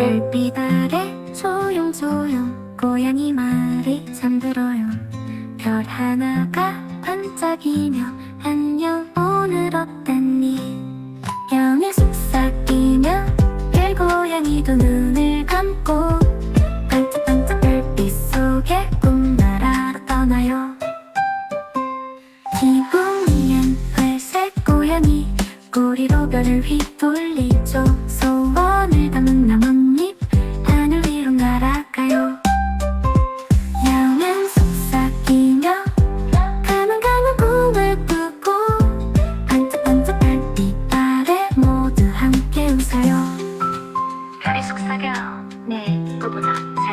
별빛 아래 조용조용 고양이 말이 잠들어요. 별 하나가 반짝이며 안녕 오늘 어땠니? 영에 속삭이며 별고양이도 눈을 감고 반짝반짝 별빛 속에 꿈나라로 떠나요. 기분이엔 회색 고양이 꼬리로 별을 휘둘리죠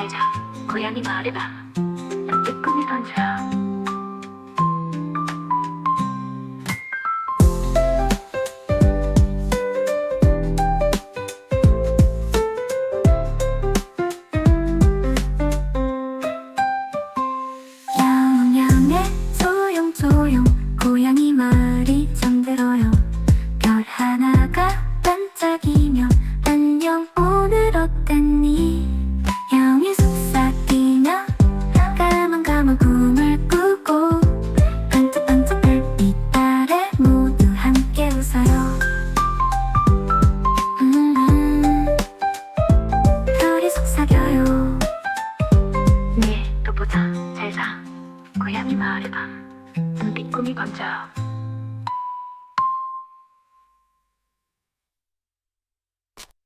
꿈보다 살자 고양이 마을 고양이 밤. 눈빛 꿈이 번져.